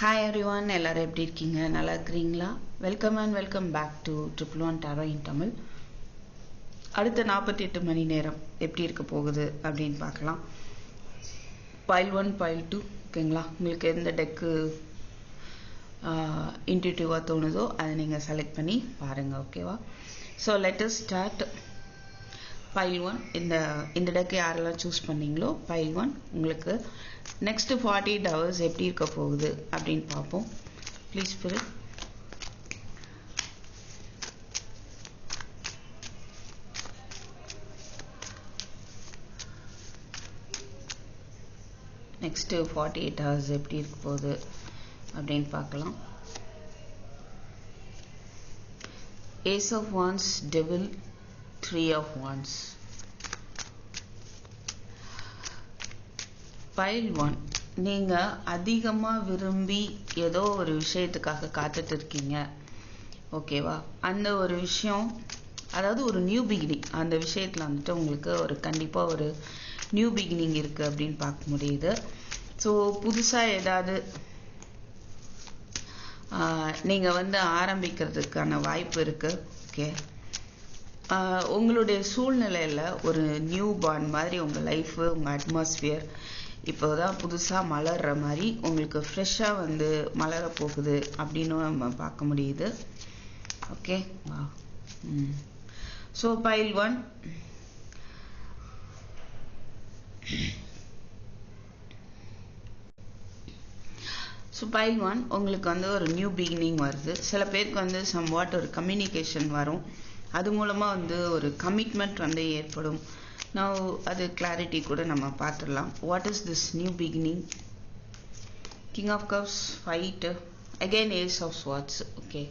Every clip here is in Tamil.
ஹாய் எவ்ரிவான் எல்லாரும் எப்படி இருக்கீங்க? நல்லா இருக்கிறீங்களா? Welcome and welcome back to triple one tarot in Tamil அடுத்த நாற்பத்தி எட்டு மணி நேரம் எப்படி இருக்க போகுது அப்படின்னு பார்க்கலாம். பைல் ஒன் பைல் டூ ஓகேங்களா உங்களுக்கு எந்த டெக்கு இன்டியூட்டிவாக தோணுதோ அதை நீங்கள் செலக்ட் பண்ணி பாருங்கள் ஓகேவா so let's start pile one இந்த இந்த டக்கு யாரெல்லாம் சூஸ் பண்ணீங்களோ ஃபைல் ஒன் உங்களுக்கு நெக்ஸ்ட்டு ஃபார்ட்டி எயிட் ஹவர்ஸ் எப்படி இருக்க போகுது அப்படின்னு பார்ப்போம். Please fill next forty eight hours எப்படி இருக்க போகுது அப்படின்னு பார்க்கலாம். Ace of wands devil three of wands. Pile one நீங்கள் அதிகமாக விரும்பி ஏதோ ஒரு விஷயத்துக்காக காத்துட்டு இருக்கீங்க. ஓகேவா அந்த ஒரு விஷயம் அதாவது ஒரு நியூ பிகினிங் அந்த விஷயத்தில் வந்துட்டு உங்களுக்கு ஒரு கண்டிப்பாக ஒரு நியூ பிகினிங் இருக்குது அப்படின்னு பார்க்க முடியுது. ஸோ புதுசாக ஏதாவது நீங்கள் வந்து ஆரம்பிக்கிறதுக்கான வாய்ப்பு இருக்குது ஓகே உங்களுடைய சூழ்நிலையில் ஒரு நியூ பார்ன் மாதிரி உங்கள் லைஃபு உங்கள் அட்மாஸ்பியர் இப்போ தான் புதுசாக மலர்ற மாதிரி உங்களுக்கு ஃப்ரெஷ்ஷாக வந்து மலர போகுது அப்படின்னு நம்ம பார்க்க முடியுது. ஓகே வா ம். So pile one so pile one உங்களுக்கு வந்து ஒரு நியூ பிகினிங் வருது. சில பேருக்கு வந்து சம் வாட் ஒரு கம்யூனிகேஷன் வரும். அது மூலமாக வந்து ஒரு கமிட்மெண்ட் வந்து ஏற்படும். நான் அது கிளாரிட்டி கூட நம்ம பார்த்துடலாம். What is this new beginning king of cups fight again ace of swords okay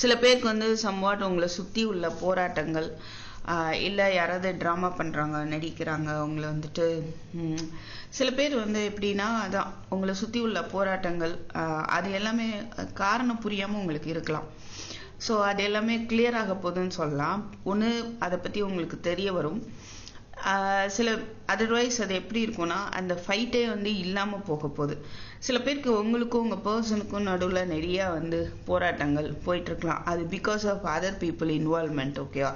சில பேருக்கு வந்து சம்வாட் உங்களை சுற்றி உள்ள போராட்டங்கள் இல்லை யாராவது ட்ராமா பண்ணுறாங்க நடிக்கிறாங்க உங்களை வந்துட்டு சில பேர் வந்து எப்படின்னா அதான் உங்களை சுற்றி உள்ள போராட்டங்கள் அது எல்லாமே காரணம் புரியாமல் உங்களுக்கு இருக்கலாம். ஸோ அது எல்லாமே கிளியர் ஆக போகுதுன்னு சொல்லலாம். ஒன்று அதை பற்றி உங்களுக்கு தெரிய வரும். சில அதர்வைஸ் அது எப்படி இருக்கும்னா அந்த ஃபைட்டே வந்து இல்லாமல் போக போகுது. சில பேருக்கு உங்களுக்கும் உங்கள் பர்சனுக்கும் நடுவில் நிறையா வந்து போராட்டங்கள் போயிட்டுருக்கலாம். அது because of other people involvement ஓகேவா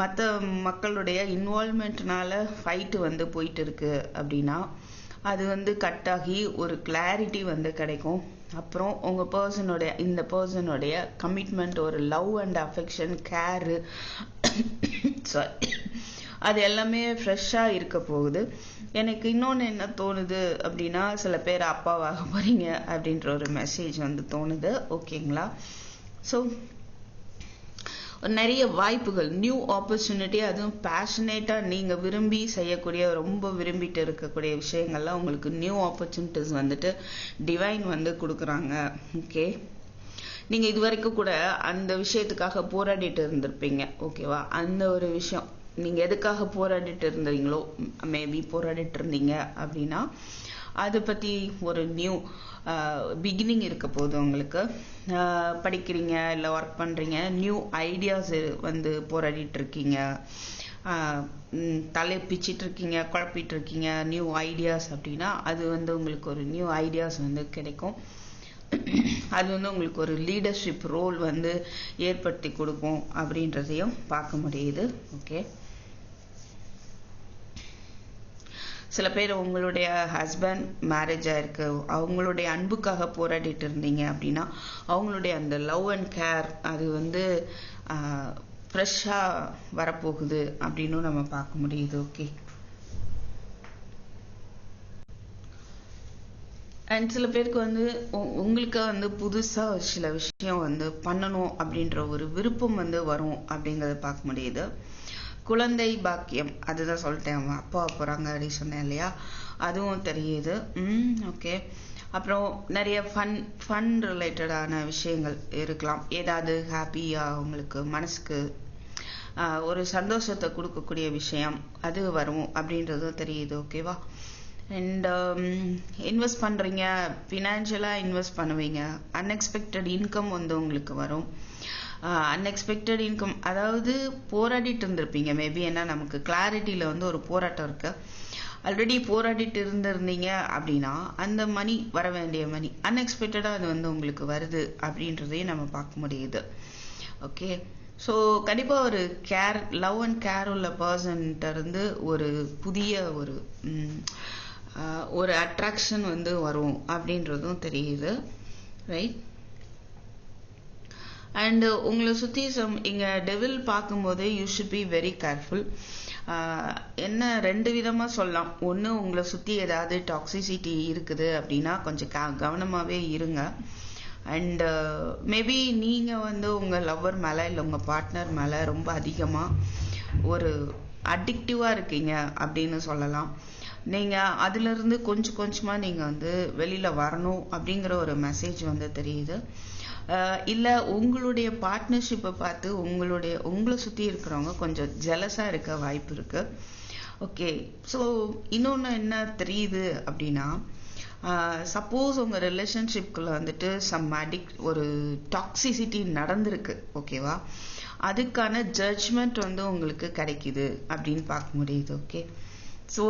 மற்ற மக்களுடைய இன்வால்மெண்ட்னால ஃபைட்டு வந்து போயிட்டு இருக்கு அப்படின்னா அது வந்து கட் ஆகி ஒரு கிளாரிட்டி வந்து கிடைக்கும். அப்புறம் உங்கள் பர்சனுடைய இந்த பர்சனுடைய கமிட்மெண்ட் ஒரு love and affection care sorry அது எல்லாமே ஃப்ரெஷ்ஷாக இருக்க போகுது. எனக்கு இன்னொன்று என்ன தோணுது அப்படின்னா சில பேர் அப்பாவாக போகிறீங்க அப்படின்ற ஒரு மெசேஜ் வந்து தோணுது. ஓகேங்களா ஸோ நிறைய வாய்ப்புகள் நியூ ஆப்பர்ச்சுனிட்டி அதுவும் பேஷனேட்டாக நீங்கள் விரும்பி செய்யக்கூடிய ரொம்ப விரும்பிட்டு இருக்கக்கூடிய விஷயங்கள்லாம் உங்களுக்கு நியூ ஆப்பர்ச்சுனிட்டிஸ் வந்துட்டு டிவைன் வந்து கொடுக்குறாங்க. ஓகே நீங்கள் இது வரைக்கும் கூட அந்த விஷயத்துக்காக போராடிட்டு இருந்திருப்பீங்க. ஓகேவா அந்த ஒரு விஷயம். நீங்கள் எதுக்காக போராடிட்டு இருந்தீங்களோ மேபி போராடிட்டு இருந்தீங்க அப்படின்னா அதை பற்றி ஒரு நியூ பிகினிங் இருக்க போகுது உங்களுக்கு. படிக்கிறீங்க இல்லை ஒர்க் பண்ணுறீங்க நியூ ஐடியாஸ் வந்து போராடிட்டு இருக்கீங்க தலை பிச்சிட்டு இருக்கீங்க குழப்பிட்டு இருக்கீங்க நியூ ஐடியாஸ் அப்படின்னா அது வந்து உங்களுக்கு ஒரு நியூ ஐடியாஸ் வந்து கிடைக்கும். அது வந்து உங்களுக்கு ஒரு லீடர்ஷிப் ரோல் வந்து ஏற்படுத்தி கொடுக்கும் அப்படின்றதையும் பார்க்க முடியுது. ஓகே சில பேர் உங்களுடைய ஹஸ்பண்ட் மேரேஜ் ஆயிருக்கு. அவங்களுடைய அன்புக்காக போராடிட்டு இருந்தீங்க அப்படின்னா அவங்களுடைய அந்த லவ் அண்ட் கேர் அது வந்து ஃப்ரெஷ்ஷாக வரப்போகுது அப்படின்னு நம்ம பார்க்க முடியுது. ஓகே அண்ட் சில பேருக்கு வந்து உங்களுக்கு வந்து புதுசாக சில விஷயம் வந்து பண்ணணும் அப்படின்ற ஒரு விருப்பம் வந்து வரும் அப்படிங்கிறத பார்க்க முடியுது. குழந்தை பாக்கியம். அதுதான் சொல்லிட்டேன் அவங்க அப்பா போகிறாங்க அப்படின்னு சொன்னேன் இல்லையா? அதுவும் தெரியுது. ம் ஓகே. அப்புறம் நிறைய ஃபன் ஃபன் ரிலேட்டடான விஷயங்கள் இருக்கலாம். ஏதாவது ஹாப்பியாக உங்களுக்கு மனசுக்கு ஒரு சந்தோஷத்தை கொடுக்கக்கூடிய விஷயம் அது வரும் அப்படின்றதும் தெரியுது ஓகேவா அண்ட் இன்வெஸ்ட் பண்ணுறீங்க ஃபினான்ஷியலாக இன்வெஸ்ட் பண்ணுவீங்க. அன்எக்ஸ்பெக்டட் இன்கம் வந்து உங்களுக்கு வரும். அன்எக்ஸ்பெக்டட் இன்கம் அதாவது போராடிட்டு இருந்திருப்பீங்க மேபி ஏன்னா நமக்கு கிளாரிட்டியில் வந்து ஒரு போராட்டம் இருக்கு. ஆல்ரெடி போராடிட்டு இருந்திருந்தீங்க அப்படின்னா அந்த மணி வர வேண்டிய மணி அன்எக்ஸ்பெக்டடாக அது வந்து உங்களுக்கு வருது அப்படின்றதையும் நம்ம பார்க்க முடியுது. ஓகே ஸோ கண்டிப்பாக ஒரு கேர் லவ் அண்ட் கேர் உள்ள பர்சன்கிட்ட இருந்து ஒரு புதிய ஒரு ஒரு அட்ராக்ஷன் வந்து வரும் அப்படின்றதும் தெரியுது. ரைட் அண்டு உங்களை சுற்றி சம் இங்கே டெவில் பார்க்கும்போது you should be very careful என்ன ரெண்டு விதமாக சொல்லலாம். ஒன்று உங்களை சுற்றி ஏதாவது டாக்ஸிசிட்டி இருக்குது அப்படின்னா கொஞ்சம் க கவனமாகவே இருங்க. அண்டு மேபி நீங்கள் வந்து உங்கள் லவ்வர் மேலே இல்லை உங்கள் பார்ட்னர் மேலே ரொம்ப அதிகமாக ஒரு அடிக்டிவாக இருக்கீங்க அப்படின்னு சொல்லலாம். நீங்கள் அதுலேருந்து கொஞ்சம் கொஞ்சமாக நீங்கள் வந்து வெளியில் வரணும் அப்படிங்கிற ஒரு மெசேஜ் வந்து தெரியுது. இல்லை உங்களுடைய பார்ட்னர்ஷிப்பை பார்த்து உங்களுடைய உங்களை சுற்றி இருக்கிறவங்க கொஞ்சம் ஜெலஸாக இருக்க வாய்ப்பு இருக்கு. ஓகே ஸோ இன்னொன்று என்ன தெரியுது அப்படின்னா சப்போஸ் உங்கள் ரிலேஷன்ஷிப்குள்ளே வந்துட்டு சம் அடிக் ஒரு டாக்ஸிசிட்டி நடந்திருக்கு ஓகேவா அதுக்கான ஜட்ஜ்மெண்ட் வந்து உங்களுக்கு கிடைக்குது அப்படின்னு பார்க்க முடியுது ஓகே ஸோ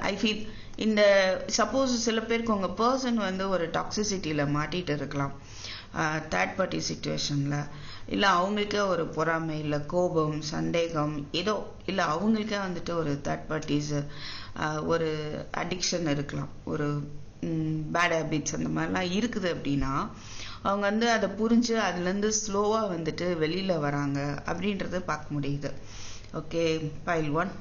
ஐ ஃபீல் இந்த சப்போஸ் சில பேருக்கு உங்கள் பர்சன் வந்து ஒரு டாக்ஸிசிட்டியில் மாட்டிகிட்டு இருக்கலாம். தேர்ட் பார்ட்டி சுச்சுவேஷனில் இல்லை அவங்களுக்கே ஒரு பொறாமை இல்லை கோபம் சந்தேகம் ஏதோ இல்லை அவங்களுக்கே வந்துட்டு ஒரு தேர்ட் பார்ட்டிஸ் ஒரு அடிக்ஷன் இருக்கலாம். ஒரு பேட் ஹேபிட்ஸ் அந்த மாதிரிலாம் இருக்குது அப்படின்னா அவங்க வந்து அதை புரிஞ்சு அதுலேருந்து ஸ்லோவாக வந்துட்டு வெளியில் வராங்க அப்படின்றத பார்க்க முடியுது. Okay pile one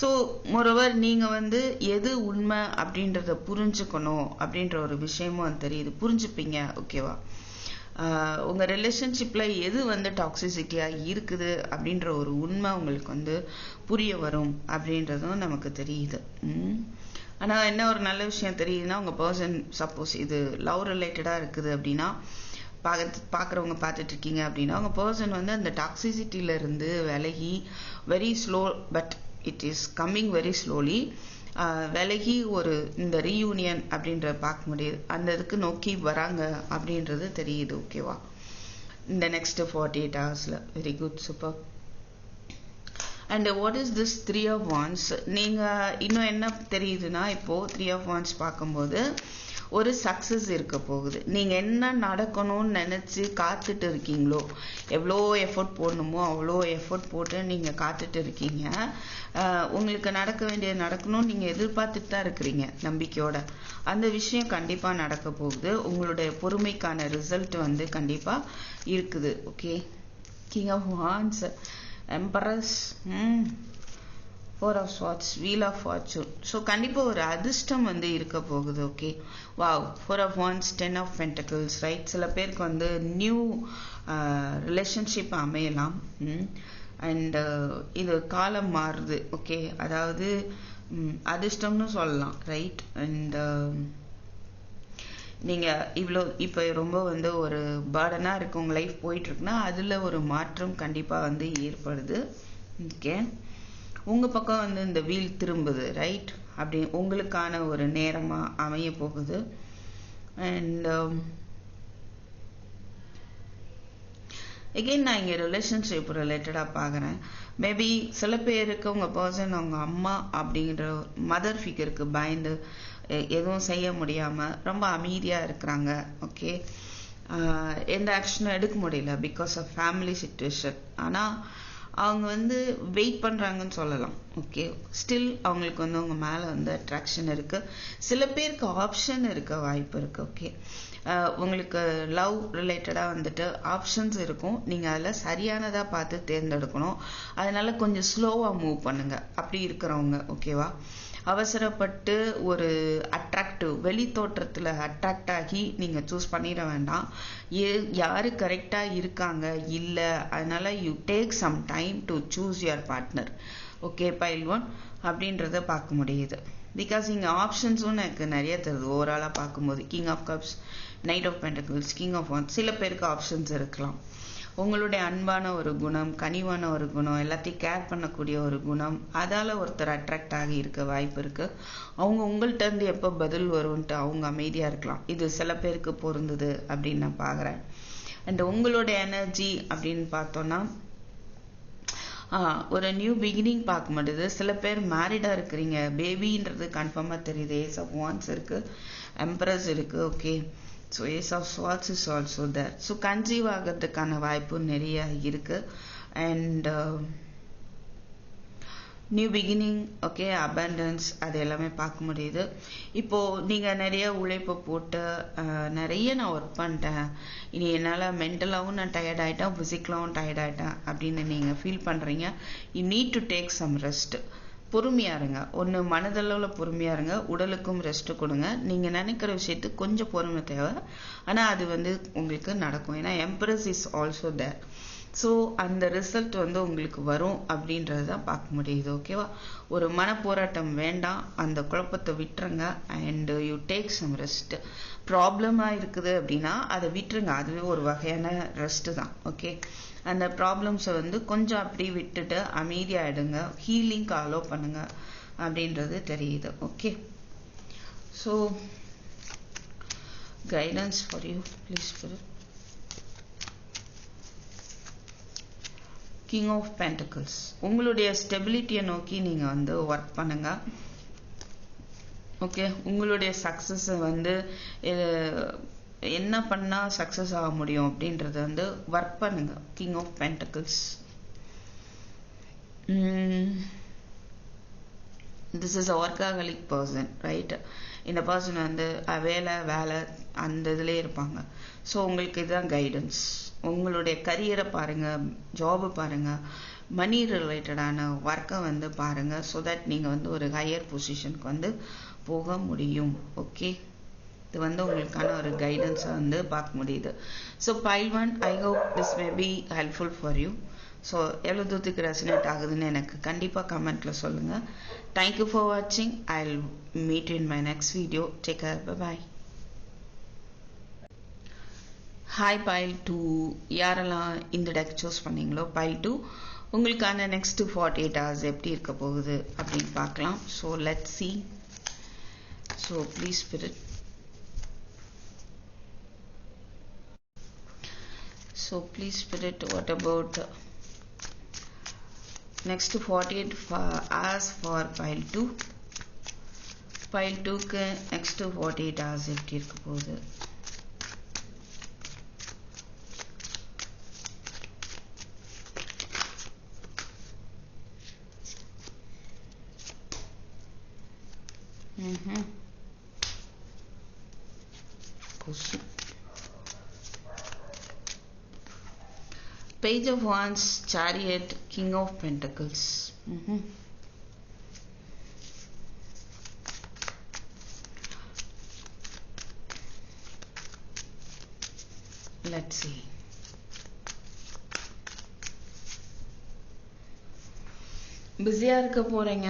so moreover நீங்கள் வந்து எது உண்மை அப்படின்றத புரிஞ்சுக்கணும் அப்படின்ற ஒரு விஷயமும் தெரியுது. புரிஞ்சுப்பீங்க ஓகேவா உங்கள் ரிலேஷன்ஷிப்பில் எது வந்து டாக்ஸிசிட்டியாக இருக்குது அப்படின்ற ஒரு உண்மை உங்களுக்கு வந்து புரிய வரும் அப்படின்றதும் நமக்கு தெரியுது. ஆனால் என்ன ஒரு நல்ல விஷயம் தெரியுதுன்னா உங்கள் பர்சன் சப்போஸ் இது லவ் ரிலேட்டடாக இருக்குது அப்படின்னா பார்க்க பார்க்குறவங்க பார்த்துட்டு இருக்கீங்க அப்படின்னா உங்கள் பர்சன் வந்து அந்த டாக்ஸிசிட்டியில இருந்து விலகி very slow but it is coming very slowly விலகி ஒரு இந்த ரீயூனியன் அப்படின்ற பார்க்க முடியுது அந்த இதுக்கு நோக்கி வராங்க அப்படின்றது தெரியுது ஓகேவா இந்த நெக்ஸ்ட் ஃபார்ட்டி எயிட் ஹவர்ஸில் very good super and what is this three of wands நீங்கள் இன்னும் என்ன தெரியுதுன்னா இப்போது த்ரீ ஆஃப் ஒன்ஸ் பார்க்கும்போது ஒரு சக்ஸஸ் இருக்க போகுது. நீங்கள் என்ன நடக்கணும்னு நினச்சி காத்துட்டு இருக்கீங்களோ எவ்வளோ எஃபர்ட் போடணுமோ அவ்வளோ எஃபர்ட் போட்டு நீங்கள் காத்துட்டு இருக்கீங்க. உங்களுக்கு நடக்க வேண்டியது நடக்கணும்னு நீங்கள் எதிர்பார்த்துட்டு தான் இருக்கிறீங்க நம்பிக்கையோட. அந்த விஷயம் கண்டிப்பாக நடக்க போகுது. உங்களுடைய பொறுமைக்கான ரிசல்ட் வந்து கண்டிப்பாக இருக்குது. Okay king of wands empress hmm. Four of swords wheel of fortune so கண்டிப்பாக ஒரு அதிர்ஷ்டம் வந்து இருக்க போகுது okay wow four of wands ten of pentacles right சில பேருக்கு வந்து நியூ ரிலேஷன்ஷிப் uh, அமையலாம் அண்ட் uh, இது காலம் மாறுது ஓகே அதாவது அதிர்ஷ்டம்னு சொல்லலாம் ரைட் அண்ட் um, நீங்கள் இவ்வளோ இப்போ ரொம்ப வந்து ஒரு பேர்டனாக இருக்கு உங்கள் லைஃப் போயிட்டுருக்குன்னா அதில் ஒரு மாற்றம் கண்டிப்பாக வந்து ஏற்படுது ஓகே உங்கள் பக்கம் வந்து இந்த வீல் திரும்புது ரைட் அப்படி உங்களுக்கான ஒரு நேரமாக அமைய போகுது. அண்ட் எகெயின் um, நான் இங்கே ரிலேஷன்ஷிப் ரிலேட்டடாக பார்க்குறேன். மேபி சில பேருக்கு உங்கள் பர்சன் அவங்க அம்மா அப்படிங்கிற மதர் ஃபிகருக்கு பயந்து எதுவும் செய்ய முடியாமல் ரொம்ப அமைதியாக இருக்கிறாங்க ஓகே எந்த ஆக்ஷனும் எடுக்க முடியல பிகாஸ் ஆஃப் ஃபேமிலி சுச்சுவேஷன் ஆனால் அவங்க வந்து வெயிட் பண்ணுறாங்கன்னு சொல்லலாம். ஓகே ஸ்டில் அவங்களுக்கு வந்து அவங்க மேலே வந்து அட்ராக்ஷன் இருக்குது சில பேருக்கு ஆப்ஷன் இருக்க வாய்ப்பு இருக்குது ஓகே உங்களுக்கு லவ் ரிலேட்டடாக வந்துட்டு ஆப்ஷன்ஸ் இருக்கும். நீங்கள் அதில் சரியானதாக பார்த்து தேர்ந்தெடுக்கணும். அதனால கொஞ்சம் ஸ்லோவாக மூவ் பண்ணுங்கள் அப்படி இருக்கிறவங்க ஓகேவா அவசரப்பட்டு ஒரு அட்ராக்டிவ் வெளி தோற்றத்தில் அட்ராக்ட் ஆகி நீங்கள் சூஸ் பண்ணிட வேண்டாம். ஏ யார் கரெக்டாக இருக்காங்க? இல்லை. அதனால் you take some time to choose your partner okay pile one அப்படின்றத பார்க்க முடியுது. பிகாஸ் இங்கே ஆப்ஷன்ஸும் எனக்கு நிறைய தருது ஓவராலாக பார்க்கும்போது king of cups knight of pentacles king of one சில பேருக்கு ஆப்ஷன்ஸ் இருக்கலாம். உங்களுடைய அன்பான ஒரு குணம் கனிவான ஒரு குணம் எல்லாத்தையும் கேர் பண்ணக்கூடிய ஒரு குணம் அதால் ஒருத்தர் அட்ராக்ட் ஆகி இருக்க வாய்ப்பு இருக்கு. அவங்க உங்கள்கிட்ட இருந்து எப்போ பதில் வரும்ன்ட்டு அவங்க அமைதியாக இருக்கலாம். இது சில பேருக்கு பொருந்தது அப்படின்னு நான் பார்க்குறேன் அண்ட் உங்களுடைய எனர்ஜி அப்படின்னு பார்த்தோன்னா ஒரு நியூ பிகினிங் பார்க்க மாட்டேது சில பேர் மேரிடாக இருக்கிறீங்க. பேபின்றது கன்ஃபார்மாக தெரியுது. ஏஸ் ஆஃப் வான்ஸ் இருக்குது எம்ப்ரஸ் இருக்குது okay so ace of swords is also there so conceive ஆகிறதுக்கான வாய்ப்பு நிறைய இருக்குது and new beginning okay abundance அது எல்லாமே பார்க்க முடியுது இப்போது நீங்கள் நிறைய உழைப்பை போட்டு நிறைய நான் ஒர்க் பண்ணிட்டேன் இனி என்னால் மென்டலாகவும் நான் டயர்ட் ஆகிட்டேன் ஃபிசிக்கலாகவும் டயர்ட் ஆகிட்டேன் அப்படின்னு நீங்கள் ஃபீல் பண்ணுறீங்க you need to take some rest பொறுமையாக இருங்க. ஒன்று மனதளவில் பொறுமையாக இருங்க. உடலுக்கும் ரெஸ்ட்டு கொடுங்க. நீங்கள் நினைக்கிற விஷயத்துக்கு கொஞ்சம் பொறுமை தேவை. ஆனால் அது வந்து உங்களுக்கு நடக்கும். ஏன்னா empress is also there so அந்த ரிசல்ட் வந்து உங்களுக்கு வரும் அப்படின்றது தான் பார்க்க முடியுது. ஓகேவா ஒரு மனப்போராட்டம் வேண்டாம். அந்த குழப்பத்தை விட்டுருங்க. And you take some rest ப்ராப்ளமாக இருக்குது அப்படின்னா அதை விட்டுருங்க. அதுவே ஒரு வகையான ரெஸ்ட்டு தான். ஓகே அந்த ப்ராப்ளம்ஸை வந்து கொஞ்சம் அப்படி விட்டுட்டு அமைதியாகிடுங்க ஹீலிங்க்கு அலோவ் பண்ணுங்க அப்படின்றது தெரியுது. Okay so guidance for you please fill king of pentacles உங்களுடைய ஸ்டெபிலிட்டியை நோக்கி நீங்கள் வந்து ஒர்க் பண்ணுங்க. ஓகே உங்களுடைய சக்ஸஸை வந்து என்ன பண்ணால் சக்ஸஸ் ஆக முடியும் அப்படின்றத வந்து ஒர்க் பண்ணுங்க. King of pentacles this is a workaholic person right இந்த பர்சன் வந்து வேலை வேலை அந்த இதுலேயே இருப்பாங்க. ஸோ உங்களுக்கு இதுதான் கைடன்ஸ் உங்களுடைய கரியரை பாருங்கள் ஜாபு பாருங்கள் மணி ரிலேட்டடான ஒர்க்கை வந்து பாருங்கள் ஸோ தட் நீங்கள் வந்து ஒரு ஹையர் பொசிஷனுக்கு வந்து போக முடியும். ஓகே இது வந்து உங்களுக்கான ஒரு கைடன்ஸை வந்து பார்க்க முடியுது. So pile one I hope this may be helpful for you so எவ்வளோ தூரத்துக்கு ரெசனேட் ஆகுதுன்னு எனக்கு கண்டிப்பாக கமெண்ட்டில் சொல்லுங்கள் தேங்க்யூ ஃபார் வாட்சிங் I meet in my next video take care bye hi pile two யாரெல்லாம் இந்த டெக் சூஸ் பண்ணீங்களோ பைல் டூ உங்களுக்கான நெக்ஸ்ட்டு ஃபார்ட்டி எயிட் ஹவர்ஸ் எப்படி இருக்க போகுது அப்படின்னு பார்க்கலாம். So let see so please spirit So please spirit what about next forty eight hours for file to file டூக்கு நெக்ஸ்ட்டு ஃபார்ட்டி எயிட் ஹவர்ஸ் எப்படி இருக்க போகுது Mm-hmm. Of Wands, Chariot, King of Pentacles. Mm-hmm. Let's see. பிஸியாக இருக்க போகிறீங்க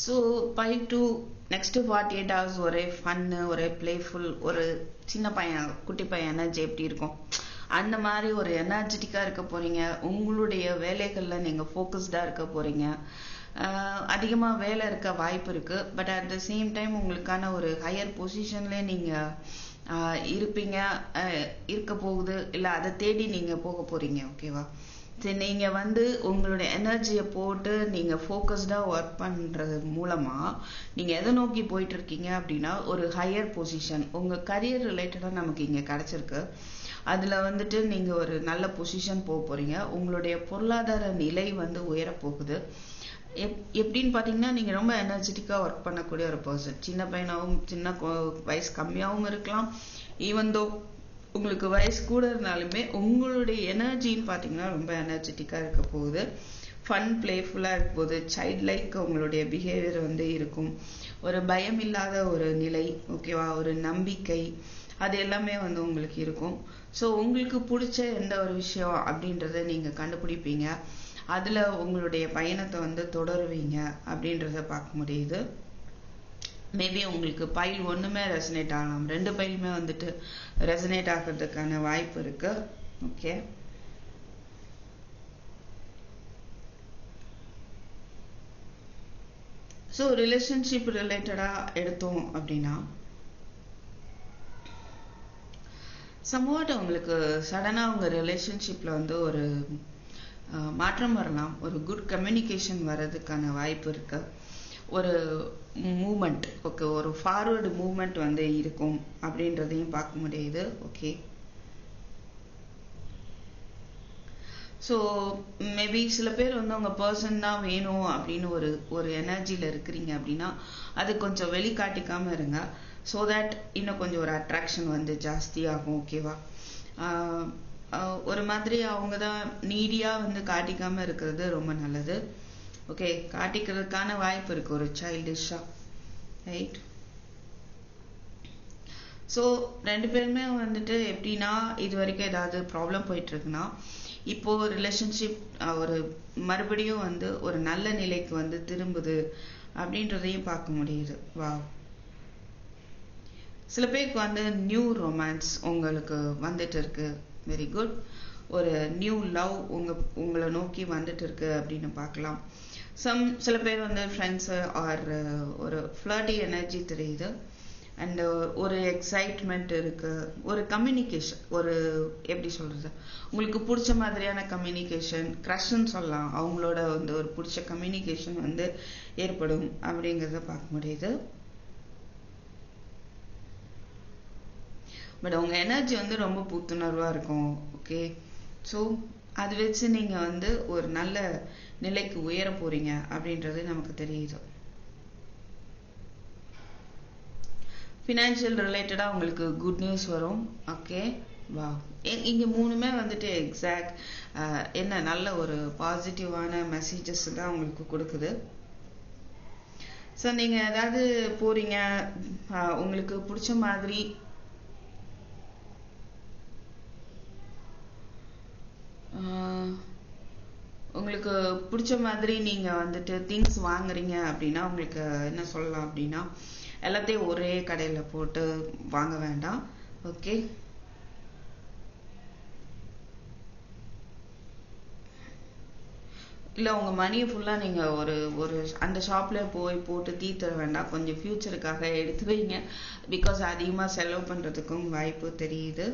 so by to next forty eight hours ஒரே ஃபன்னு ஒரே பிளேஃபுல் ஒரு சின்ன பையன் குட்டி பையன் எனர்ஜி எப்படி இருக்கும் அந்த மாதிரி ஒரு எனர்ஜெட்டிக்காக இருக்க போகிறீங்க உங்களுடைய வேலைகளில் நீங்கள் ஃபோக்கஸ்டாக இருக்க போகிறீங்க அதிகமாக வேலை இருக்க வாய்ப்பு இருக்குது but at the same time உங்களுக்கான ஒரு ஹையர் பொசிஷன்லேயே நீங்கள் இருப்பீங்க. இருக்க போகுது. இல்லை அதை தேடி நீங்கள் போக போகிறீங்க ஓகேவா சரி நீங்கள் வந்து உங்களுடைய எனர்ஜியை போட்டு நீங்கள் ஃபோக்கஸ்டாக ஒர்க் பண்ணுறது மூலமாக நீங்கள் எதை நோக்கி போயிட்டுருக்கீங்க அப்படின்னா ஒரு ஹையர் பொசிஷன் உங்கள் கரியர் ரிலேட்டடாக நமக்கு இங்கே கிடச்சிருக்கு. அதில் வந்துட்டு நீங்கள் ஒரு நல்ல பொசிஷன் போக போகிறீங்க உங்களுடைய பொருளாதார நிலை வந்து உயரப்போகுது. எப் எப்படின்னு பார்த்தீங்கன்னா நீங்கள் ரொம்ப எனர்ஜெட்டிக்காக ஒர்க் பண்ணக்கூடிய ஒரு பர்சன் சின்ன பையனாகவும் சின்ன வயசு கம்மியாகவும் இருக்கலாம். ஈவன் தோ உங்களுக்கு வயசு கூட இருந்தாலுமே உங்களுடைய எனர்ஜின்னு பார்த்தீங்கன்னா ரொம்ப எனர்ஜெட்டிக்காக இருக்க போகுது. ஃபன் பிளேஃபுல்லாக இருக்க போகுது. சைல்ட் லைக் உங்களுடைய பிஹேவியர் வந்து இருக்கும். ஒரு பயம் இல்லாத ஒரு நிலை ஓகேவா ஒரு நம்பிக்கை. அது எல்லாமே வந்து உங்களுக்கு இருக்கும். ஸோ உங்களுக்கு பிடிச்ச எந்த ஒரு விஷயம் அப்படின்றத நீங்கள் கண்டுபிடிப்பீங்க. அதில் உங்களுடைய பயணத்தை வந்து தொடருவீங்க அப்படின்றத பார்க்க முடியுது. மேபி உங்களுக்கு பயில் ஒன்றுமே ரெசனேட் ஆகலாம் ரெண்டு பயிலுமே வந்துட்டு ரெசனேட் ஆகிறதுக்கான வாய்ப்பு இருக்கு. ஓகே ஸோ ரிலேஷன்ஷிப் ரிலேட்டடாக எடுத்தோம் அப்படின்னா ஸோ சம்வாட் அவங்களுக்கு சடனாக அவங்க ரிலேஷன்ஷிப்பில் வந்து ஒரு மாற்றம் வரலாம். ஒரு குட் கம்யூனிகேஷன் வர்றதுக்கான வாய்ப்பு இருக்கு. ஒரு மூமெண்ட் ஓகே ஒரு ஃபார்வர்டு மூமெண்ட் வந்து இருக்கும் அப்படின்றதையும் பார்க்க முடியுது ஓகே ஸோ மேபி சில பேர் வந்து அவங்க பர்சன் தான் வேணும் அப்படின்னு ஒரு ஒரு எனர்ஜியில் இருக்கிறீங்க அப்படின்னா அது கொஞ்சம் வெளிக்காட்டிக்காமல் இருங்க. ஸோ தட் இன்னும் கொஞ்சம் ஒரு அட்ராக்ஷன் வந்து ஜாஸ்தியாகும் ஓகேவா ஒரு மாதிரி அவங்க தான் நீடியாக வந்து காட்டிக்காமல் இருக்கிறது ரொம்ப நல்லது. ஓகே காட்டிக்கிறதுக்கான வாய்ப்பு இருக்குது ஒரு சைல்டிஷாக ரைட் ஸோ ரெண்டு பேருமே வந்துட்டு எப்படின்னா இது வரைக்கும் ஏதாவது ப்ராப்ளம் போயிட்டுருக்குன்னா இருக்குன்னா இப்போ ரிலேஷன்ஷிப் ஒரு மறுபடியும் வந்து ஒரு நல்ல நிலைக்கு வந்து திரும்புது அப்படின்றதையும் பார்க்க முடியுது. வா சில பேருக்கு வந்து நியூ ரொமான்ஸ் உங்களுக்கு வந்துட்டு இருக்கு. வெரி குட் ஒரு நியூ லவ் உங்க உங்களை நோக்கி வந்துட்டு இருக்கு அப்படின்னு பார்க்கலாம். சம் சில பேர் வந்து ஃப்ரெண்ட்ஸ் ஆர் ஒரு ஃப்ளர்டி எனர்ஜி தெரியுது. அண்ட் uh, ஒரு எக்ஸைட்மெண்ட் இருக்கு. ஒரு கம்யூனிகேஷன் ஒரு எப்படி சொல்றது? உங்களுக்கு பிடிச்ச மாதிரியான கம்யூனிகேஷன் க்ரஷ்ன்னு சொல்லலாம். அவங்களோட வந்து ஒரு பிடிச்ச கம்யூனிகேஷன் வந்து ஏற்படும் அப்படிங்கிறத பார்க்க முடியுது. பட் உங்க எனர்ஜி வந்து ரொம்ப புத்துணர்வா இருக்கும். ஓகே ஸோ அது வச்சு நீங்க வந்து ஒரு நல்ல நிலைக்கு உயர போறீங்க அப்படின்றது நமக்கு தெரியுது. ஃபினான்ஷியல் ரிலேட்டடாக உங்களுக்கு குட் நியூஸ் வரும். ஓகே வா இங்கே மூணுமே வந்துட்டு எக்ஸாக்ட் என்ன நல்ல ஒரு பாசிட்டிவான மெசேஜஸ் தான் உங்களுக்கு கொடுக்குது. ஸோ நீங்கள் ஏதாவது போகிறீங்க உங்களுக்கு பிடிச்ச மாதிரி. உங்களுக்கு பிடிச்ச மாதிரி நீங்கள் வந்துட்டு திங்ஸ் வாங்குறீங்க அப்படின்னா உங்களுக்கு என்ன சொல்லலாம் அப்படின்னா எல்லாத்தையும் ஒரே கடையில போட்டு வாங்க வேண்டாம். ஓகே இல்ல உங்க மணியை ஃபுல்லா நீங்க ஒரு ஒரு அந்த ஷாப்ல போய் போட்டு தீர்த்தர வேண்டாம். கொஞ்சம் ஃப்யூச்சருக்காக எடுத்து வைங்க. பிகாஸ் அதிகமா செலவு பண்றதுக்கும் வாய்ப்பு தெரியுது.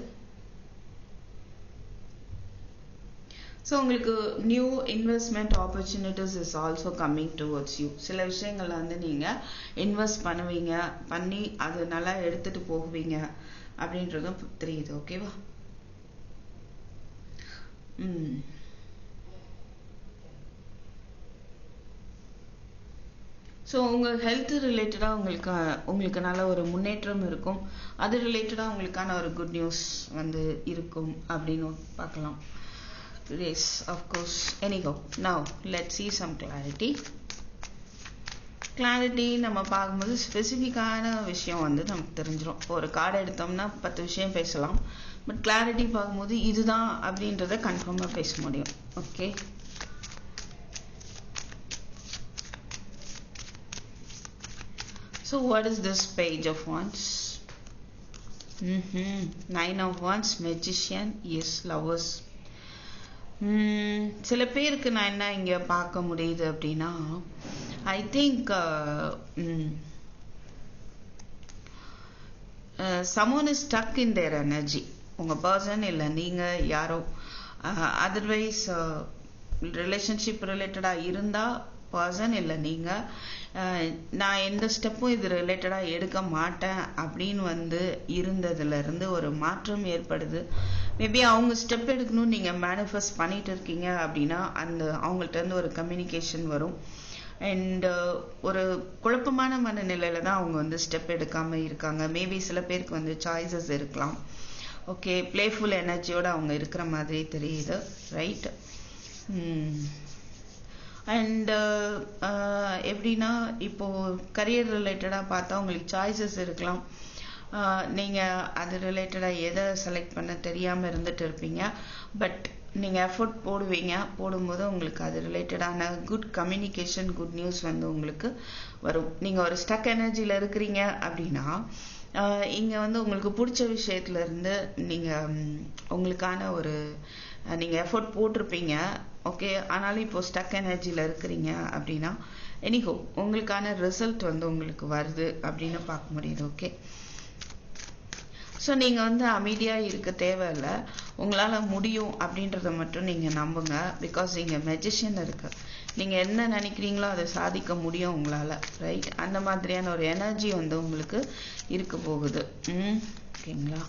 ஸோ உங்களுக்கு new investment opportunities is also coming towards you சில விஷயங்கள்ல வந்து நீங்க இன்வெஸ்ட் பண்ணுவீங்க பண்ணி அது நல்லா எடுத்துட்டு போகுவீங்க அப்படின்றதும் தெரியுது. ஓகேவா ம். ஸோ உங்கள் ஹெல்த் ரிலேட்டடாக உங்களுக்கு உங்களுக்கு நல்ல ஒரு முன்னேற்றம் இருக்கும். அது ரிலேட்டடாக உங்களுக்கான ஒரு குட் நியூஸ் வந்து இருக்கும் அப்படின்னு பார்க்கலாம். Yes of course anyhow. Now let's see some clarity. Clarity நம்ம பார்க்கும்போது ஸ்பெசிஃபிக்கான விஷயம் வந்து நமக்கு தெரிஞ்சிடும் ஒரு கார்டு எடுத்தோம்னா பத்து விஷயம் பேசலாம். பட் கிளாரிட்டி பார்க்கும்போது இதுதான் அப்படின்றத கன்ஃபார்மாக பேச முடியும். Okay so what is this page of wands um nine of wands magician is lovers சில பேருக்கு நான் என்ன இங்க பார்க்க முடியுது அப்படின்னா I think someone is stuck in their energy உங்க பர்சன் இல்லை நீங்க யாரோ. அதர்வைஸ் ரிலேஷன்ஷிப் ரிலேட்டடா இருந்தா பர்சன் இல்லை நீங்க. நான் எந்த ஸ்டெப்பும் இது ரிலேட்டடாக எடுக்க மாட்டேன் அப்படின்னு வந்து இருந்ததுலேருந்து ஒரு மாற்றம் ஏற்படுது. மேபி அவங்க ஸ்டெப் எடுக்கணும்னு நீங்கள் மேனிஃபெஸ்ட் பண்ணிட்டு இருக்கீங்க அப்படின்னா அந்த அவங்கள்ட்ட இருந்து ஒரு கம்யூனிகேஷன் வரும். அண்டு ஒரு குழப்பமான மனநிலையில தான் அவங்க வந்து ஸ்டெப் எடுக்காமல் இருக்காங்க. மேபி சில பேருக்கு வந்து சாய்ஸஸ் இருக்கலாம். ஓகே பிளேஃபுல் எனர்ஜியோடு அவங்க இருக்கிற மாதிரி தெரியுது. Right hmm. And uh, uh, எப்படின்னா இப்போ கரியர் ரிலேட்டடாக பார்த்தா உங்களுக்கு சாய்ஸஸ் இருக்கலாம். Uh, நீங்கள் அது ரிலேட்டடாக எதை செலக்ட் பண்ண தெரியாமல் இருந்துட்டு இருப்பீங்க. பட் நீங்கள் எஃபோர்ட் போடுவீங்க. போடும்போது உங்களுக்கு அது ரிலேட்டடான குட் கம்யூனிகேஷன் குட் நியூஸ் வந்து உங்களுக்கு வரும். நீங்கள் ஒரு ஸ்டக் எனர்ஜியில் இருக்கிறீங்க அப்படின்னா இங்கே வந்து உங்களுக்கு பிடிச்ச விஷயத்துலேருந்து நீங்கள் உங்களுக்கான ஒரு நீங்கள் எஃபர்ட் எஃபோர்ட் போட்டிருப்பீங்க. ஓகே ஆனாலும் இப்போ ஸ்டக் எனர்ஜியில் இருக்கிறீங்க அப்படின்னா எனிஹோ உங்களுக்கான ரிசல்ட் வந்து உங்களுக்கு வருது அப்படின்னு பார்க்க முடியுது ஓகே ஸோ நீங்கள் வந்து அமைதியாக இருக்க தேவையில்லை. உங்களால் முடியும் அப்படின்றத மட்டும் நீங்கள் நம்புங்க. பிகாஸ் இங்கே மெஜிஷியன் இருக்கு. நீங்கள் என்ன நினைக்கிறீங்களோ அதை சாதிக்க முடியும் உங்களால் ரைட் அந்த மாதிரியான ஒரு எனர்ஜி வந்து உங்களுக்கு இருக்க போகுது. ம் ஓகேங்களா?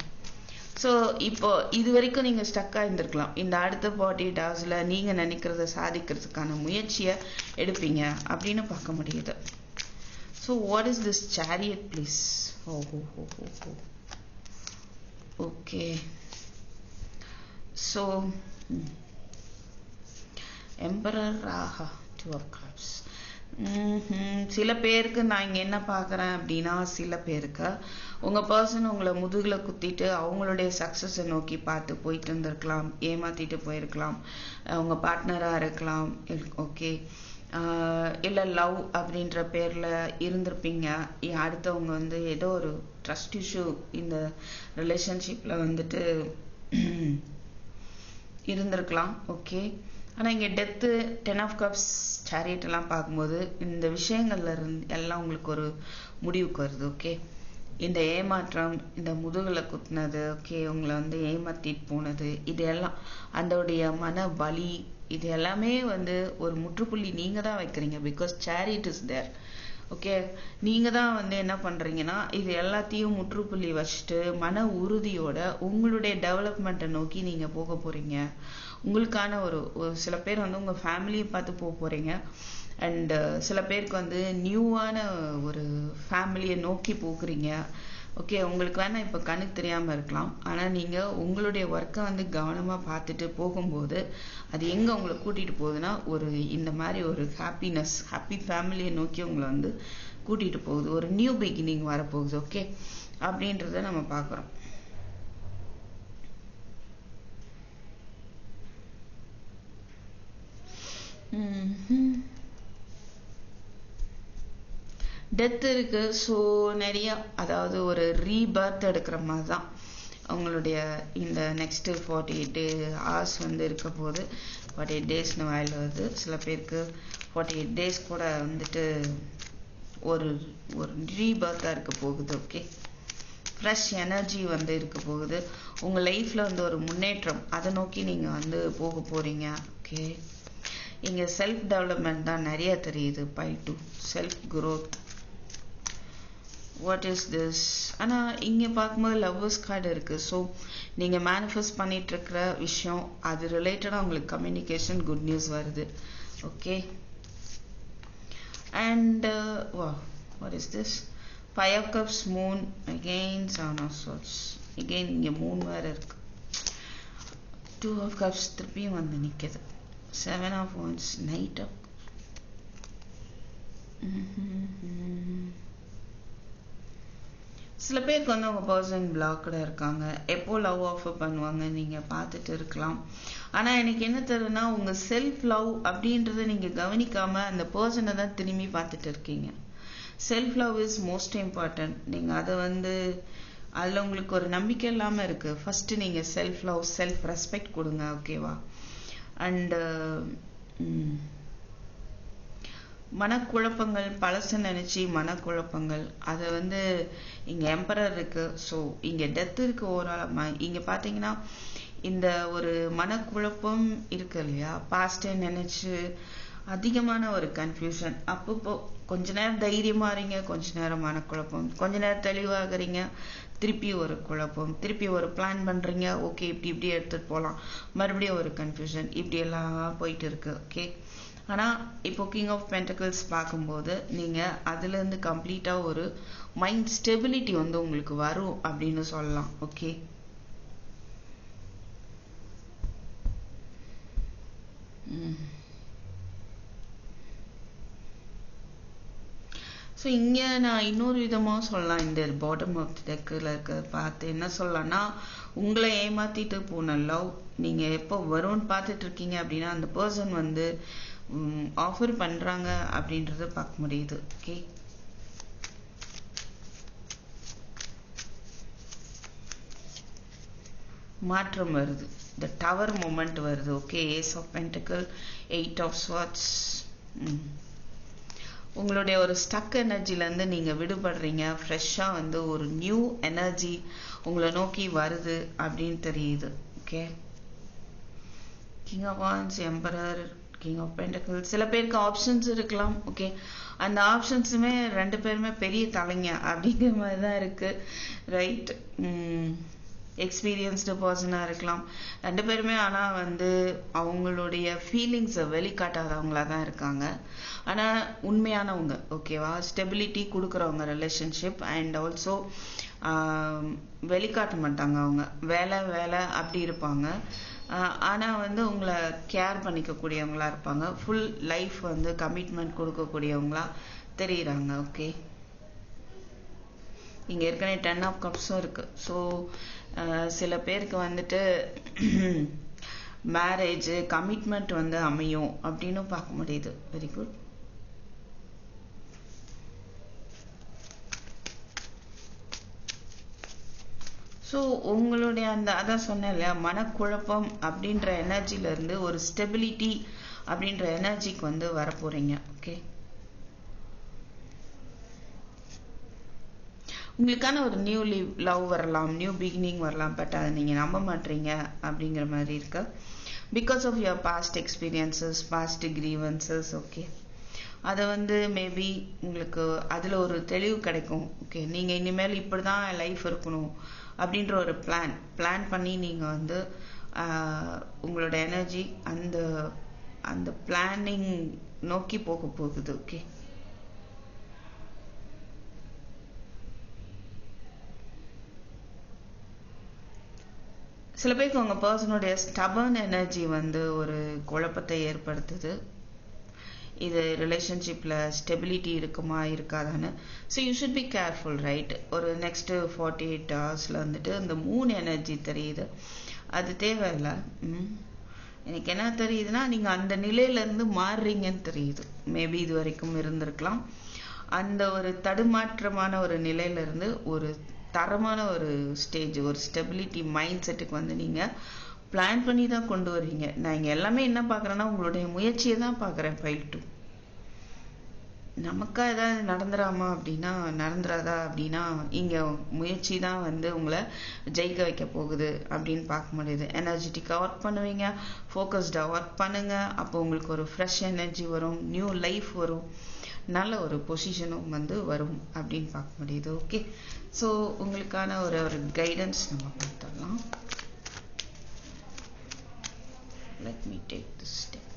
ஸோ இப்போ இது வரைக்கும் நீங்கள் ஸ்டக்காக இருந்திருக்கலாம் இந்த அடுத்த ஃபார்ட்டி எயிட் ஹவர்ஸில் நீங்கள் நினைக்கிறத சாதிக்கிறதுக்கான முயற்சியை எடுப்பீங்க அப்படின்னு பார்க்க முடியுது. So what is this chariot please oh ho ho ho ho okay so emperor ராஹா two of clubs சில பேருக்கு நான் இங்கே என்ன பார்க்குறேன் அப்படின்னா சில பேருக்கு உங்கள் பர்சன் உங்களை முதுகில் குத்திட்டு அவங்களுடைய சக்ஸஸை நோக்கி பார்த்து போயிட்டு இருந்திருக்கலாம் ஏமாற்றிட்டு போயிருக்கலாம். அவங்க பார்ட்னராக இருக்கலாம். ஓகே இல்லை லவ் அப்படின்ற பேரில் இருந்திருப்பீங்க. அடுத்தவங்க வந்து ஏதோ ஒரு ட்ரஸ்ட் இஷ்யூ இந்த ரிலேஷன்ஷிப்பில் வந்துட்டு இருந்திருக்கலாம் ஓகே ஆனால் இங்கே death ten of cups chariot எல்லாம் பார்க்கும்போது இந்த விஷயங்கள்ல இருந்து எல்லாம் உங்களுக்கு ஒரு முடிவுக்கு வருது ஓகே இந்த ஏமாற்றம் இந்த முதுகில் குத்துனது ஓகே உங்களை வந்து ஏமாத்திட்டு போனது இது எல்லாம் அதோடைய மன வலி இது எல்லாமே வந்து ஒரு முற்றுப்புள்ளி நீங்கள் தான் வைக்கிறீங்க because chariot is there okay நீங்கள் தான் வந்து என்ன பண்ணுறீங்கன்னா இது எல்லாத்தையும் முற்றுப்புள்ளி வச்சுட்டு மன உறுதியோட உங்களுடைய டெவலப்மெண்ட்டை நோக்கி நீங்கள் போக போகிறீங்க உங்களுக்கான ஒரு ஒரு சில பேர் வந்து உங்கள் ஃபேமிலியை பார்த்து போக போகிறீங்க அண்டு uh, சில பேருக்கு வந்து நியூவான ஒரு ஃபேமிலியை நோக்கி போகிறீங்க ஓகே உங்களுக்கு வேணால் இப்போ கண்ணுக்கு தெரியாமல் இருக்கலாம். ஆனால் நீங்கள் உங்களுடைய ஒர்க்கை வந்து கவனமாக பார்த்துட்டு போகும்போது அது எங்கே உங்களை கூட்டிகிட்டு போகுதுன்னா ஒரு இந்த மாதிரி ஒரு ஹாப்பினஸ் ஹாப்பி ஃபேமிலியை நோக்கி உங்களை வந்து கூட்டிகிட்டு போகுது. ஒரு நியூ பிகினிங் வரப்போகுது ஓகே அப்படின்றத நம்ம பார்க்குறோம். டெத் இருக்கு ஸோ நிறைய அதாவது ஒரு ரீபர்த் எடுக்கிற மாதிரி தான் அவங்களுடைய இந்த next forty eight day hours வந்து இருக்க போது ஃபார்ட்டி எயிட் டேஸ்னு வாயில் வருது. சில பேருக்கு ஃபார்ட்டி எயிட் டேஸ் கூட வந்துட்டு ஒரு ஒரு ரீபர்த்தாக இருக்க போகுது ஓகே ஃப்ரெஷ் எனர்ஜி வந்து இருக்க போகுது. உங்கள் லைஃப்பில் வந்து ஒரு முன்னேற்றம். அதை நோக்கி நீங்கள் வந்து போக போகிறீங்க ஓகே இங்கே செல்ஃப் டெவலப்மெண்ட் தான் நிறைய தெரியுது by to. Self growth what is this ஆனால் இங்கே பார்க்கும்போது லவ்வர்ஸ் கார்டு இருக்குது ஸோ நீங்கள் மேனிஃபெஸ்ட் பண்ணிகிட்ருக்கிற இருக்கிற விஷயம் அது ரிலேட்டடாக உங்களுக்கு கம்யூனிகேஷன் குட் நியூஸ் வருது. Okay and what what is this five of cups moon again seven of swords again இங்கே மூணு வேறு இருக்கு. டூ ஆஃப் கப்ஸ் திருப்பியும் வந்து நிற்கிது seven of wands knight of சில பேருக்கு வந்து அவங்க பர்சன் பிளாக்டு இருக்காங்க. எப்போ லவ் ஆஃபர் பண்ணுவாங்க நீங்கள் பார்த்துட்டு இருக்கலாம். ஆனால் எனக்கு என்ன தெரியுதுன்னா உங்கள் செல்ஃப் லவ் அப்படின்றத நீங்கள் கவனிக்காமல் அந்த பர்சனை தான் திரும்பி பார்த்துட்டு இருக்கீங்க. Self love is most important நீங்கள் அதை வந்து அதில் உங்களுக்கு ஒரு நம்பிக்கை இல்லாமல் இருக்குது ஃபஸ்ட்டு நீங்கள் செல்ஃப் லவ் செல்ஃப் ரெஸ்பெக்ட் கொடுங்க ஓகேவா அண்டு மனக்குழப்பங்கள் பழசு நினச்சி மனக்குழப்பங்கள். அதை வந்து இங்கே எம்பரர் இருக்கு. ஸோ இங்கே டெத் இருக்கு ஓவரால் இங்கே பார்த்தீங்கன்னா இந்த ஒரு மனக்குழப்பம் இருக்கு இல்லையா? பாஸ்ட்டை நினச்சி அதிகமான ஒரு கன்ஃபியூஷன் அப்பப்போ கொஞ்ச நேரம் தைரியமா இருங்க கொஞ்ச நேரம் மனக்குழப்பம். கொஞ்ச நேரம் தெளிவாகிறீங்க திருப்பி ஒரு குழப்பம். திருப்பி ஒரு பிளான் பண்றீங்க ஓகே இப்படி இப்படி எடுத்துட்டு போகலாம் மறுபடியும் ஒரு கன்ஃபியூஷன் இப்படி எல்லாம் போயிட்டு இருக்கு ஓகே ஆனால் இப்போ கிங் ஆஃப் பென்டக்கிள்ஸ் பார்க்கும்போது நீங்கள் அதுலேருந்து கம்ப்ளீட்டாக ஒரு மைண்ட் ஸ்டெபிலிட்டி வந்து உங்களுக்கு வரும் அப்படின்னு சொல்லலாம் ஓகே ஸோ இங்கே நான் இன்னொரு விதமாக சொல்லலாம். இந்த பாட்டம் ஆஃப் தி டெக்கில் இருக்க பார்த்து என்ன சொல்லலாம்னா உங்களை ஏமாற்றிட்டு போன லவ் நீங்கள் எப்போ வரும்னு பார்த்துட்டு இருக்கீங்க அப்படின்னா அந்த பர்சன் வந்து ஆஃபர் பண்ணுறாங்க அப்படின்றத பார்க்க முடியுது. ஓகே மாற்றம் வருது. த டவர் மூமெண்ட் வருது. Okay ace of pentacles eight of swords உங்களுடைய ஒரு ஸ்டக் எனர்ஜிலேருந்து நீங்கள் விடுபடுறீங்க. ஃப்ரெஷ்ஷாக வந்து ஒரு நியூ எனர்ஜி உங்களை நோக்கி வருது அப்படின்னு தெரியுது. Okay king of emperor king of pentacle சில பேருக்கு ஆப்ஷன்ஸ் இருக்கலாம் ஓகே அந்த ஆப்ஷன்ஸுமே ரெண்டு பேருமே பெரிய தலைங்க அப்படிங்கிற மாதிரி தான் இருக்கு ரைட் எக்ஸ்பீரியன்ஸ்டு பர்சனாக இருக்கலாம். ரெண்டு பேருமே ஆனால் வந்து அவங்களுடைய ஃபீலிங்ஸை வெளிக்காட்டாதவங்களா தான் இருக்காங்க. ஆனால் உண்மையானவங்க ஓகேவா ஸ்டெபிலிட்டி கொடுக்குறவங்க ரிலேஷன்ஷிப் அண்ட் ஆல்சோ வெளிக்காட்ட மாட்டாங்க அவங்க. வேலை வேலை அப்படி இருப்பாங்க. ஆனால் வந்து உங்களை கேர் பண்ணிக்கக்கூடியவங்களா இருப்பாங்க. ஃபுல் லைஃப் வந்து கமிட்மெண்ட் கொடுக்கக்கூடியவங்களா தெரியுறாங்க ஓகே இங்கே ஏற்கனவே டென் ஆஃப் கப்ஸும் இருக்கு. ஸோ சில பேருக்கு வந்துட்டு மேரேஜ் கமிட்மெண்ட் வந்து அமையும் அப்படின்னு பார்க்க முடியுது. வெரி குட் ஸோ உங்களுடைய அந்த அதான் சொன்னேன் இல்லையா மனக்குழப்பம் அப்படின்ற எனர்ஜிலேருந்து ஒரு ஸ்டெபிலிட்டி அப்படின்ற எனர்ஜிக்கு வந்து வரப்போறீங்க ஓகே உங்களுக்கான ஒரு நியூ லிவ் லவ் வரலாம் நியூ பிகினிங் வரலாம் பட் அதை நீங்கள் நம்ப மாட்டீங்க அப்படிங்கிற மாதிரி இருக்கு. Because of your past experiences past grievances okay அதை வந்து மேபி உங்களுக்கு அதில் ஒரு தெளிவு கிடைக்கும் ஓகே நீங்கள் இனிமேல் இப்படி தான் லைஃப் இருக்கணும் அப்படின்ற ஒரு பிளான் பிளான் பண்ணி நீங்கள் வந்து உங்களோட எனர்ஜி அந்த அந்த பிளானிங் நோக்கி போக போகுது ஓகே சில பேருக்கு உங்க பர்சனுடைய ஸ்டபர்ன் எனர்ஜி வந்து ஒரு குழப்பத்தை ஏற்படுத்துது. இது ரிலேஷன்ஷிப்பில் ஸ்டெபிலிட்டி இருக்குமா இருக்காதான்னு. So you should be careful right ஒரு நெக்ஸ்ட்டு ஃபார்ட்டி எயிட் ஹவர்ஸில் வந்துட்டு இந்த மூணு எனர்ஜி தெரியுது. அது தேவையில்லை. எனக்கு என்ன தெரியுதுன்னா நீங்கள் அந்த நிலையிலேருந்து மாறுறீங்கன்னு தெரியுது. மேபி இது வரைக்கும் இருந்திருக்கலாம். அந்த ஒரு தடுமாற்றமான ஒரு நிலையிலேருந்து ஒரு தரமான ஒரு ஸ்டேஜ் ஒரு ஸ்டெபிலிட்டி மைண்ட் செட்டுக்கு வந்து நீங்கள் பிளான் பண்ணி தான் கொண்டு வருவீங்க நான் இங்கே எல்லாமே என்ன பார்க்குறேன்னா உங்களுடைய முயற்சியை தான் பார்க்குறேன் ஃபைல் டூ நமக்கா ஏதாவது நடந்துடாமா அப்படின்னா நடந்துடாதா அப்படின்னா இங்கே முயற்சி தான் வந்து உங்களை ஜெயிக்க வைக்க போகுது அப்படின்னு பார்க்க முடியுது. எனர்ஜெட்டிக்காக ஒர்க் பண்ணுவீங்க ஃபோக்கஸ்டாக ஒர்க் பண்ணுங்கள் அப்போ உங்களுக்கு ஒரு ஃப்ரெஷ் எனர்ஜி வரும் நியூ லைஃப் வரும் நல்ல ஒரு பொசிஷனும் வந்து வரும் அப்படின்னு பார்க்க முடியுது ஓகே ஸோ உங்களுக்கான ஒரு ஒரு கைடன்ஸ் நம்ம பார்த்துடலாம். Let me take the stick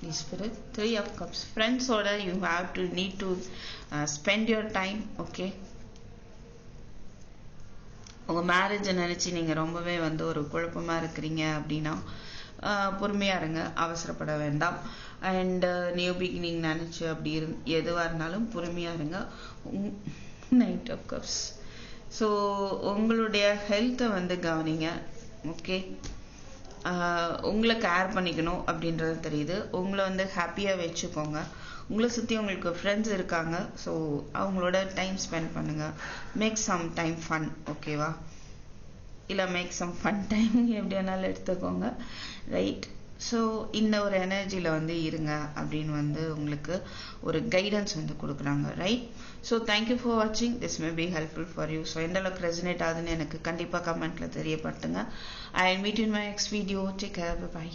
please spirit three of cups. Friends order you have to need to uh, spend your time okay? உங்கள் மேரேஜை நினச்சி நீங்கள் ரொம்பவே வந்து ஒரு குழப்பமாக இருக்கிறீங்க அப்படின்னா பொறுமையாக இருங்க அவசரப்பட வேண்டாம். அண்ட் நியூ பிகினிங் நினச்சி அப்படி இரு எதுவாக இருந்தாலும் பொறுமையாக இருங்க. நைட் ஆஃப் கப்ஸ் ஸோ உங்களுடைய ஹெல்த்தை வந்து கவனிங்க ஓகே உங்களை கேர் பண்ணிக்கணும் அப்படின்றது தெரியுது. உங்களை வந்து ஹாப்பியாக வச்சுக்கோங்க. உங்களை சுற்றி உங்களுக்கு ஃப்ரெண்ட்ஸ் இருக்காங்க ஸோ அவங்களோட டைம் ஸ்பெண்ட் பண்ணுங்கள் மேக் சம் டைம் ஃபன் ஓகேவா இல்லை மேக் சம் ஃபன் டைம் எப்படி வேணாலும் எடுத்துக்கோங்க. ரைட் ஸோ இந்த ஒரு எனர்ஜியில் வந்து இருங்க அப்படின்னு வந்து உங்களுக்கு ஒரு கைடன்ஸ் வந்து கொடுக்குறாங்க right so thank you for வாட்சிங் this may be helpful for you so எந்த அளவுக்கு ரெசினேட் ஆகுதுன்னு எனக்கு கண்டிப்பாக கமெண்ட்டில் தெரியப்படுத்துங்க. I meet in my next video take care bye